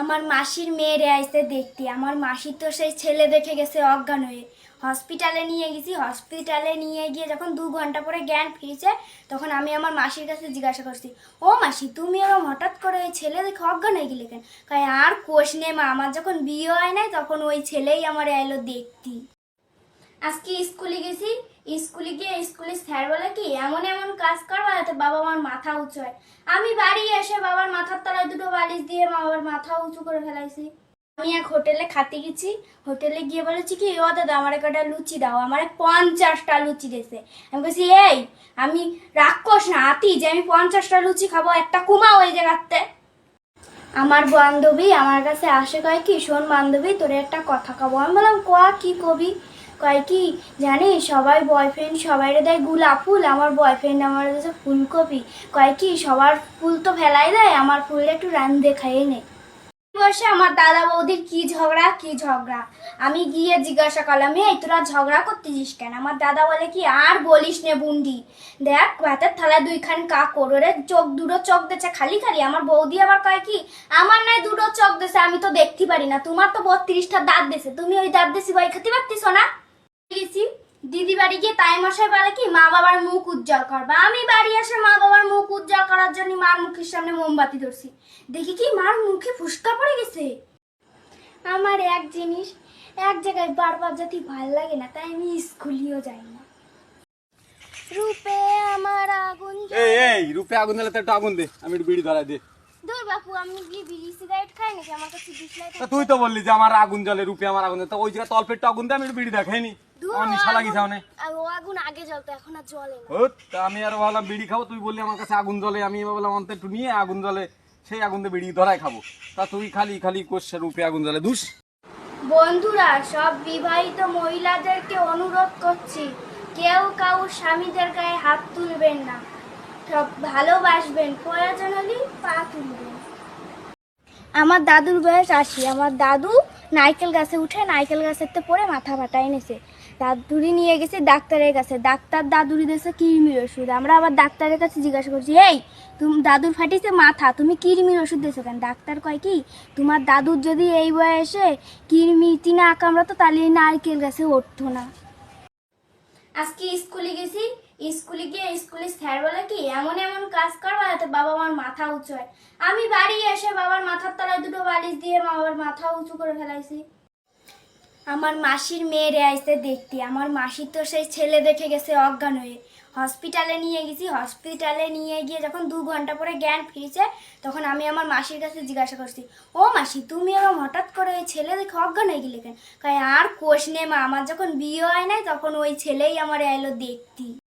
আমার মাসির মেয়েরে আইসে দেখতে। আমার মাসি তো সেই ছেলে দেখে গেছে অজ্ঞান হয়ে। হসপিটালে নিয়ে গেছি, হসপিটালে নিয়ে গিয়ে যখন দু ঘণ্টা পরে জ্ঞান ফিরেছে, তখন আমি আমার মাসির কাছে জিজ্ঞাসা করছি, ও মাসি, তুমি এরকম হঠাৎ করে ওই ছেলে দেখে অজ্ঞান হয়ে গেলে কেন? কাই আর কোষ নে মা, আমার যখন বিয়ে হয় নাই, তখন ওই ছেলেই আমার এলো দেখতি। আজকে স্কুলে গেছি স্কুলে গিয়ে স্কুলে স্যার বলে কি, এমন এমন কাজ করবা যাতে বাবা মার মাথা উঁচু হয়। আমি বাড়ি এসে বাবার মাথার তলায় দুটো বালিশ দিয়ে বাবার মাথা উঁচু করে ফেলাইছি। আমি এক হোটেলে খাতে গেছি। হোটেলে গিয়ে বলেছি কি, ও দাদা, আমার একটা লুচি দাও। আমার পঞ্চাশটা লুচি দিয়েছে। আমি বলছি এই, আমি রাক্ষস না, আতি, যে আমি পঞ্চাশটা লুচি খাব, একটা কুমা ওই জায়গাতে। আমার বান্ধবী আমার কাছে আসে, কয় কি, শোন বান্ধবী, তোর একটা কথা কব। আমি বললাম, কোয়া, কি কবি? কয় কি, জানিস সবাই বয়ফ্রেন্ড সবাই দেয় গোলাপ ফুল, আমার বয়ফ্রেন্ড আমার কাছে ফুলকপি। কয় কি, সবার ফুল তো ফেলাই দেয়, আমার ফুলটা একটু রান্ধে খাইয়ে নে। বসে আমার দাদা বৌদির কি ঝগড়া কি ঝগড়া? আমি গিয়ে জিজ্ঞাসা করলাম, এই, তোরা ঝগড়া করতেছিস কেন? আমার দাদা বলে কি, আর বলিস নে বুন্ডি। দেখ, ভাতের থালা দুইখান কাকড়, ওরে চোখ দুটো চোখ দেছে খালি খালি। আমার বৌদি আবার কয় কি, আমার নাই দুটো চোখ দেছে আমি তো দেখতে পারি না। তোমার তো বত্রিশটা দাঁত দেছে তুমি ওই দাঁত দেশি বই খেতে পারতিস না? গেছি। দিদি বাড়ি গিয়ে তাই মশাই বলে কি মা বাবার মুখ উজ্জ্বল করবা আমি বাড়ি এসে মা বাবার মুখ উজ্জ্বল করার জন্য মার মুখের সামনে মোমবাতি ধরছি। দেখি কি মার মুখে ফুসকা পড়ে গেছে। আমার এক জিনিস এক জায়গায় বারবার যদি ভালো লাগে না তাই আমি স্কুলেও যাই না। রূপে আমার আগুন এই এই রূপে আগুন দিলে তো আগুন দে আমি একটু বিড়ি ধরাই দে। দূর বাপু আমি কি বিড়ি সিগারেট খাই নাকি? আমার কাছে ডিসলাইট তা তুই তো বললি যে আমার আগুন জ্বলে রূপে আমার আগুন জ্বলে। তা ওই জায়গায় তলপেট আগুন দে আমি একটু বিড়ি দেখাইনি। আমার নিশা লাগিছে অনেক। ও আগুন আগে জ্বলতো এখন আর জ্বলে না। আমি আরও ভাবলাম বিড়ি খাব তুই বললি আমার কাছে আগুন জ্বলে আমি এবার বললাম একটু নিয়ে আগুন জ্বলে সেই আগুন দিয়ে বিড়ি ধরাই খাব। তা তুই খালি খালি কোষে রূপে আগুন জ্বলে দুস বন্ধুরা সব বিবাহিত মহিলাদেরকে অনুরোধ করছি কেউ কাউ স্বামীদের গায়ে হাত তুলবেন না। সব ভালোবাসবেন প্রয়োজন হলে পা তুলবেন। আমার দাদুর বয়স আশি আমার দাদু নারকেল গাছে উঠে নারকেল গাছের তো পড়ে মাথা ফাটা এনেছে। দাদুরি নিয়ে গেছে ডাক্তারের কাছে। ডাক্তার দাদুরি দিয়েছে কিরমির ওষুধ। আমরা আবার ডাক্তারের কাছে জিজ্ঞাসা করছি, এই, তুমি, দাদুর ফাটিছে মাথা, তুমি কিরমির ওষুধ দিয়েছ কেন? ডাক্তার কয় কি, তোমার দাদুর যদি এই বয়সে কিরমি তিনা কামড়াতো, তাহলে এই নারকেল গাছে উঠতো না। আজকে স্কুলে গেছি, স্কুলে গিয়ে স্কুলে স্যার বলে কি, এমন এমন কাজ করবা যাতে বাবা মার মাথা উঁচু হয়। আমি বাড়ি এসে বাবার মাথার তলায় দুটো বালিশ দিয়ে বাবার মাথা উঁচু করে ফেলাইছি। আমার মাসির মেয়েরে আইসে দেখতে। আমার মাসি তো সেই ছেলে দেখে গেছে অজ্ঞান হয়ে। হসপিটালে নিয়ে গেছি, হসপিটালে নিয়ে গিয়ে যখন দু ঘণ্টা পরে জ্ঞান ফিরেছে, তখন আমি আমার মাসির কাছে জিজ্ঞাসা করছি, ও মাসি, তুমি এরকম হঠাৎ করে ওই ছেলে দেখে অজ্ঞান হয়ে গেলে কেন? আর কোষ নে মা, আমার যখন বিয়ে হয় নাই, তখন ওই ছেলেই আমার এলো দেখতি।